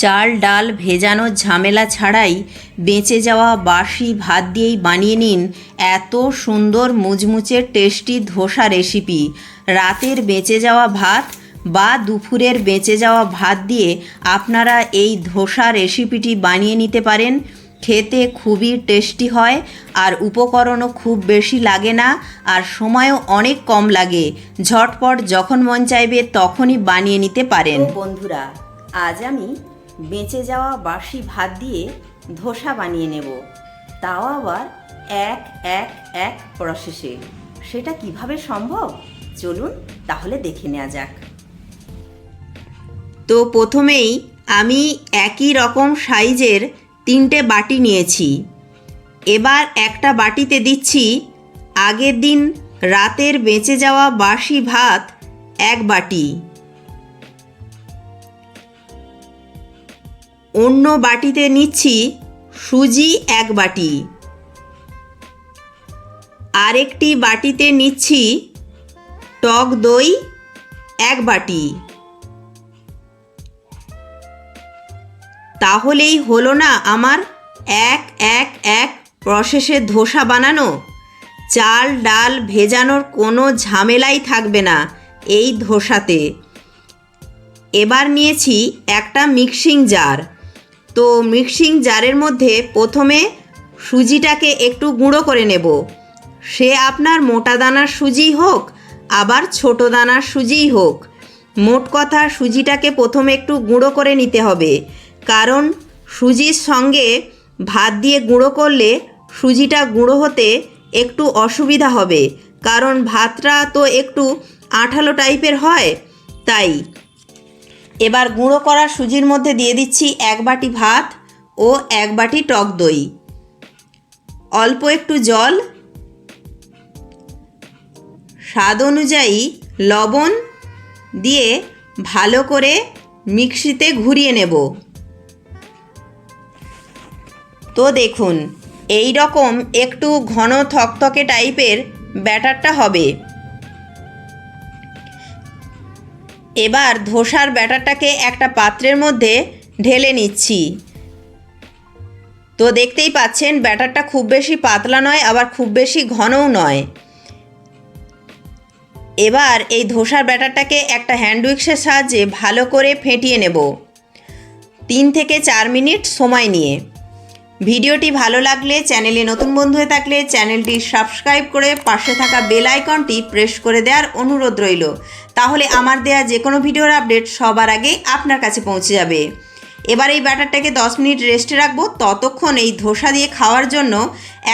চাল, ডাল ভেজানোর ঝামেলা ছাড়াই বেঁচে যাওয়া বাসি ভাত দিয়েই বানিয়ে নিন এত সুন্দর মুচমুচে টেস্টি ধোসা রেসিপি। রাতের বেঁচে যাওয়া ভাত বা দুপুরের বেঁচে যাওয়া ভাত দিয়ে আপনারা এই ধোসা রেসিপিটি বানিয়ে নিতে পারেন। খেতে খুবই টেস্টি হয় আর উপকরণও খুব বেশি লাগে না আর সময়ও অনেক কম লাগে। ঝটপট যখন মন চাইবে তখনই বানিয়ে নিতে পারেন। বন্ধুরা, আজ আমি বেঁচে যাওয়া বাসি ভাত দিয়ে ধোসা বানিয়ে নেব। তাও আবার এক এক এক প্রসেসে। সেটা কীভাবে সম্ভব? চলুন তাহলে দেখে নেওয়া যাক। তো প্রথমেই আমি একই রকম সাইজের তিনটে বাটি নিয়েছি। এবার একটা বাটিতে দিচ্ছি আগের দিন রাতের বেঁচে যাওয়া বাসি ভাত এক বাটি। অন্য বাটিতে নিচ্ছি সুজি এক বাটি। আরেকটি বাটিতে নিচ্ছি টক দই এক বাটি। তাহলেই হলো না আমার এক এক এক প্রসেসে ধোসা বানানো? চাল ডাল ভেজানোর কোনো ঝামেলাই থাকবে না এই ধোসাতে। এবার নিয়েছি একটা মিক্সিং জার। তো মিক্সিং জারের মধ্যে প্রথমে সুজিটাকে একটু গুঁড়ো করে নেব। সে আপনার মোটা দানার সুজিই হোক, আবার ছোট দানার সুজিই হোক। মোট কথা সুজিটাকে প্রথমে একটু গুঁড়ো করে নিতে হবে, কারণ সুজির সঙ্গে ভাত দিয়ে গুঁড়ো করলে সুজিটা গুঁড়ো হতে একটু অসুবিধা হবে, কারণ ভাতটা তো একটু আঠালো টাইপের হয়, তাই এবার গুঁড়ো করা সুজির মধ্যে দিয়ে দিচ্ছি এক বাটি ভাত ও এক বাটি টক দই। অল্প একটু জল। স্বাদ অনুযায়ী লবণ দিয়ে ভালো করে মিক্সিতে ঘুরিয়ে নেব। তো দেখুন, এই রকম একটু ঘন থকথকে টাইপের ব্যাটারটা হবে। এবার ধোসার ব্যাটারটাকে একটা পাত্রের মধ্যে ঢেলে নিচ্ছি। তো দেখতেই পাচ্ছেন, ব্যাটারটা খুব বেশি পাতলা নয়, আবার খুব বেশি ঘনও নয়। এবার এই ধোসার ব্যাটারটাকে একটা হ্যান্ড উইক্সের সাহায্যে ভালো করে ফেটিয়ে নেব। তিন থেকে চার মিনিট সময় নিয়ে। ভিডিওটি ভালো লাগলে, চ্যানেলে নতুন বন্ধু হয়ে থাকলে চ্যানেলটি সাবস্ক্রাইব করে পাশে থাকা বেল আইকনটি প্রেস করে দেওয়ার অনুরোধ রইল। তাহলে আমার দেয়া যে কোনো ভিডিওর আপডেট সবার আগে আপনার কাছে পৌঁছে যাবে। এবার এই ব্যাটারটাকে দশ মিনিট রেস্টে রাখব। ততক্ষণ এই ধোসা দিয়ে খাওয়ার জন্য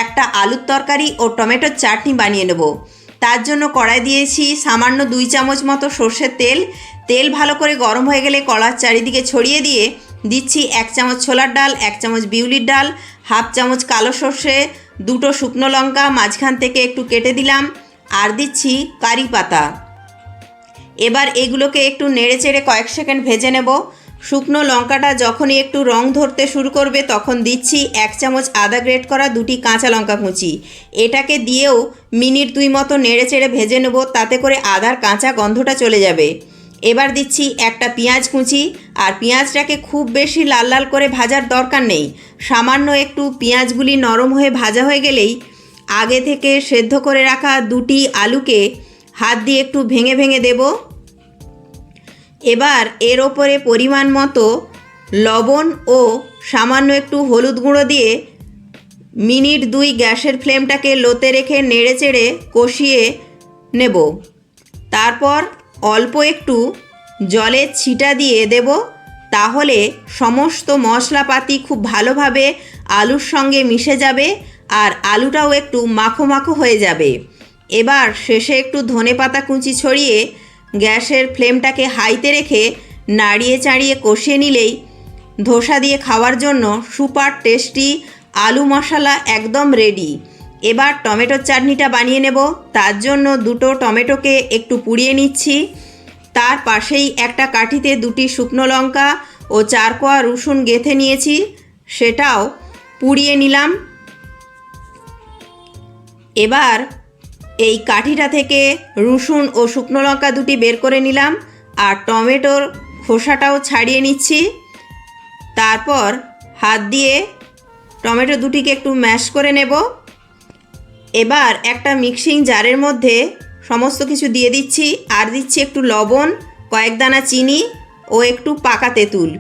একটা আলুর তরকারি ও টমেটোর চাটনি বানিয়ে নেব। তার জন্য কড়াই দিয়েছি সামান্য দুই চামচ মতো সর্ষের তেল। তেল ভালো করে গরম হয়ে গেলে কলার চারিদিকে ছড়িয়ে দিয়ে দিচ্ছি এক চামচ ছোলার ডাল, এক চামচ বিউলির ডাল, হাফ চামচ কালো সর্ষে, দুটো শুকনো লঙ্কা, মাঝখান থেকে একটু কেটে দিলাম, আর দিচ্ছি কারি পাতা। এবার এগুলোকে একটু নেড়ে চেড়ে কয়েক সেকেন্ড ভেজে নেব। শুকনো লঙ্কাটা যখনই একটু রং ধরতে শুরু করবে, তখন দিচ্ছি এক চামচ আদা গ্রেট করা দুটি কাঁচা লঙ্কা কুচি। এটাকে দিয়েও মিনিট দুই মতো নেড়ে চেড়ে ভেজে নেব, তাতে করে আদার কাঁচা গন্ধটা চলে যাবে। এবার দিচ্ছি একটা পেঁয়াজ কুচি। আর পেঁয়াজটাকে খুব বেশি লাল লাল করে ভাজার দরকার নেই। সামান্য একটু পেঁয়াজগুলি নরম হয়ে ভাজা হয়ে গেলেই আগে থেকে সেদ্ধ করে রাখা দুটি আলুকে হাত দিয়ে একটু ভেঙে ভেঙে দেব। এবার এর ওপরে পরিমাণ মতো লবণ ও সামান্য একটু হলুদ গুঁড়ো দিয়ে মিনিট দুই গ্যাসের ফ্লেমটাকে লোতে রেখে নেড়ে চেড়ে কষিয়ে নেব। তারপর অল্প একটু জলের ছিটা দিয়ে দেব, তাহলে সমস্ত মশলাপাতি খুব ভালোভাবে আলুর সঙ্গে মিশে যাবে আর আলুটাও একটু মাখো মাখো হয়ে যাবে। এবার শেষে একটু ধনে পাতা কুচি ছড়িয়ে গ্যাসের ফ্লেমটাকে হাইতে রেখে নাড়িয়ে চাড়িয়ে কষিয়ে নিলেই ধোসা দিয়ে খাওয়ার জন্য সুপার টেস্টি আলু মশলা একদম রেডি। এবার টমেটোর চাটনিটা বানিয়ে নেব। তার জন্য দুটো টমেটোকে একটু পুড়িয়ে নিচ্ছি। তার পাশেই একটা কাঠিতে দুটি শুকনো লঙ্কা ও চার কোয়া রসুন গেথে নিয়েছি। সেটাও পুড়িয়ে নিলাম। এবার এই কাঠিটা থেকে রসুন ও শুকনো লঙ্কা দুটি বের করে নিলাম আর টমেটোর খোসাটাও ছাড়িয়ে নিচ্ছি। তারপর হাত দিয়ে টমেটো দুটিকে একটু ম্যাশ করে নেব। এবার একটা মিক্সিং জারের মধ্যে সমস্ত কিছু দিয়ে দিচ্ছি। আর দিচ্ছি একটু লবণ, কয়েক দানা চিনি ও একটু পাকা তেঁতুল।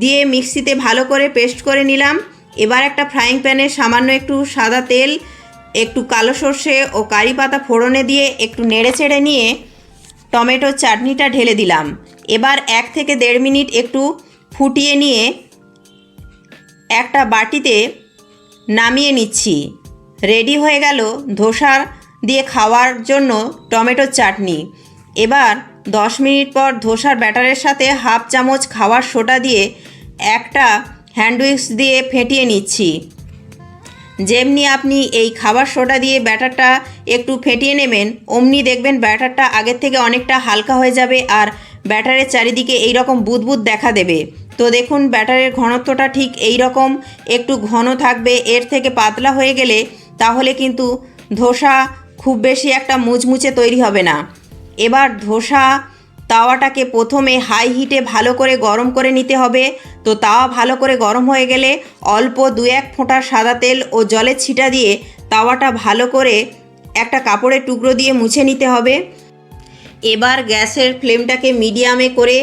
দিয়ে মিক্সিতে ভালো করে পেস্ট করে নিলাম। এবার একটা ফ্রাইং প্যানে সামান্য একটু সাদা তেল, একটু কালো সর্ষে ও কারি পাতা ফোড়নে দিয়ে একটু নেড়ে চেড়ে নিয়ে টমেটোর চাটনিটা ঢেলে দিলাম। এবার এক থেকে দেড় মিনিট একটু ফুটিয়ে নিয়ে একটা বাটিতে নামিয়ে নিচ্ছি। রেডি হয়ে গেল ধোসা দিয়ে খাওয়ার জন্য টমেটোর চাটনি। এবার দশ মিনিট পর ধোসার ব্যাটারের সাথে হাফ চামচ খাওয়ার সোডা দিয়ে একটা হ্যান্ডউইক্স দিয়ে ফেটিয়ে নিচ্ছি। যেমনি আপনি এই খাবার সোডা দিয়ে ব্যাটারটা একটু ফেটিয়ে নেবেন, অমনি দেখবেন ব্যাটারটা আগের থেকে অনেকটা হালকা হয়ে যাবে আর ব্যাটারের চারিদিকে এই রকম বুদবুদ দেখা দেবে। তো দেখুন, ব্যাটারের ঘনত্বটা ঠিক এই রকম একটু ঘন থাকবে, এর থেকে পাতলা হয়ে গেলে তাহলে কিন্তু ধোসা খুব বেশি একটা মুচমুচে তৈরি হবে না। এবার ধোসা তাওয়াটাকে প্রথমে হাই হিটে ভালো করে গরম করে নিতে হবে। তো তাওয়া ভালো করে গরম হয়ে গেলে অল্প দু এক ফোঁটা সাদা তেল ও জলের ছিটা দিয়ে তাওয়াটা ভালো করে একটা কাপড়ের টুকরো দিয়ে মুছে নিতে হবে। এবার গ্যাসের ফ্লেমটাকে মিডিয়ামে করে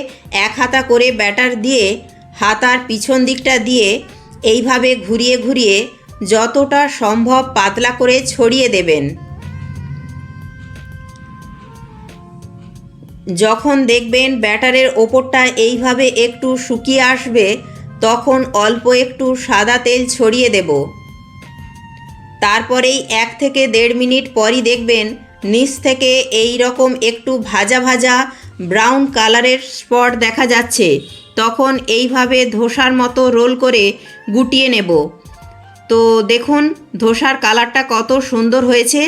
এক হাতা করে ব্যাটার দিয়ে হাতার পিছন দিকটা দিয়ে এইভাবে ঘুরিয়ে ঘুরিয়ে যতটা সম্ভব পাতলা করে ছড়িয়ে দেবেন। যখন দেখবেন ব্যাটারের ওপরটা এইভাবে একটু শুকিয়ে আসবে, তখন অল্প একটু সাদা তেল ছড়িয়ে দেব। তারপরেই এক থেকে দেড় মিনিট পরই দেখবেন নিচ থেকে এই রকম একটু ভাজা ভাজা ব্রাউন কালারের স্পট দেখা যাচ্ছে। তখন এইভাবে ধোসার মতো রোল করে গুটিয়ে নেব। তো দেখুন, ধোসার কালারটা কত সুন্দর হয়েছে।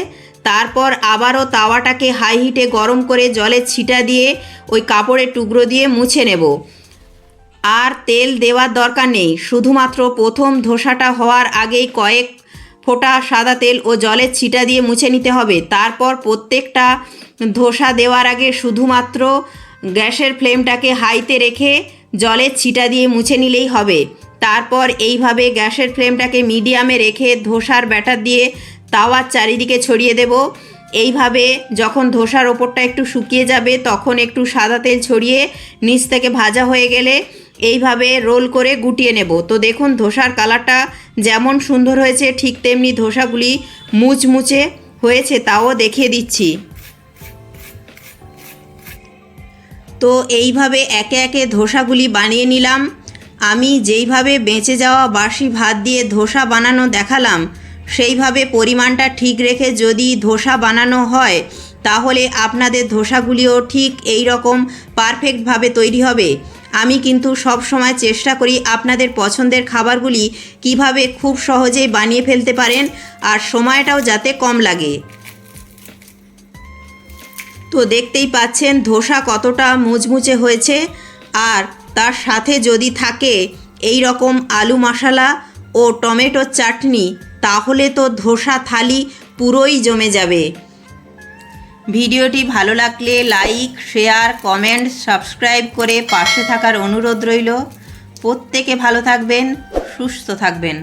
তারপর আবারও তাওয়াটাকে হাই হিটে গরম করে জলের ছিটা দিয়ে ওই কাপড়ের টুকরো দিয়ে মুছে নেব। আর তেল দেওয়ার দরকার নেই, শুধুমাত্র প্রথম ধোসাটা হওয়ার আগেই কয়েক ফোঁটা সাদা তেল ও জলের ছিটা দিয়ে মুছে নিতে হবে। তারপর প্রত্যেকটা ধোসা দেওয়ার আগে শুধুমাত্র গ্যাসের ফ্লেমটাকে হাইতে রেখে জলের ছিটা দিয়ে মুছে নিলেই হবে। তারপর এইভাবে গ্যাসের ফ্লেমটাকে মিডিয়ামে রেখে ধোসার ব্যাটার দিয়ে তাওয়ার চারিদিকে ছড়িয়ে দেব। এইভাবে যখন ধোসার ওপরটা একটু শুকিয়ে যাবে, তখন একটু সাদা তেল ছড়িয়ে নিচ থেকে ভাজা হয়ে গেলে এইভাবে রোল করে গুটিয়ে নেব। তো দেখুন, ধোসার কালারটা যেমন সুন্দর হয়েছে, ঠিক তেমনি ধোসাগুলি মুচমুচে হয়েছে, তাও দেখিয়ে দিচ্ছি। তো এইভাবে একে একে ধোসাগুলি বানিয়ে নিলাম। আমি যেইভাবে বেঁচে যাওয়া বাসি ভাত দিয়ে ধোসা বানানো দেখালাম, সেইভাবে পরিমাণটা ঠিক রেখে যদি ধোসা বানানো হয়, তাহলে আপনাদের ধোসাগুলিও ঠিক এই রকম পারফেক্টভাবে তৈরি হবে। আমি কিন্তু সব সময় চেষ্টা করি আপনাদের পছন্দের খাবারগুলি কীভাবে খুব সহজেই বানিয়ে ফেলতে পারেন আর সময়টাও যাতে কম লাগে। তো দেখতেই পাচ্ছেন ধোসা কতটা মুচমুচে হয়েছে, আর তার সাথে যদি থাকে এই রকম আলু মশলা ও টমেটো চাটনি, তাহলে তো ধোসা থালি পুরোই জমে যাবে। ভিডিওটি ভালো লাগলে লাইক, শেয়ার, কমেন্ট, সাবস্ক্রাইব করে পাশে থাকার অনুরোধ রইল। প্রত্যেকে ভালো থাকবেন, সুস্থ থাকবেন।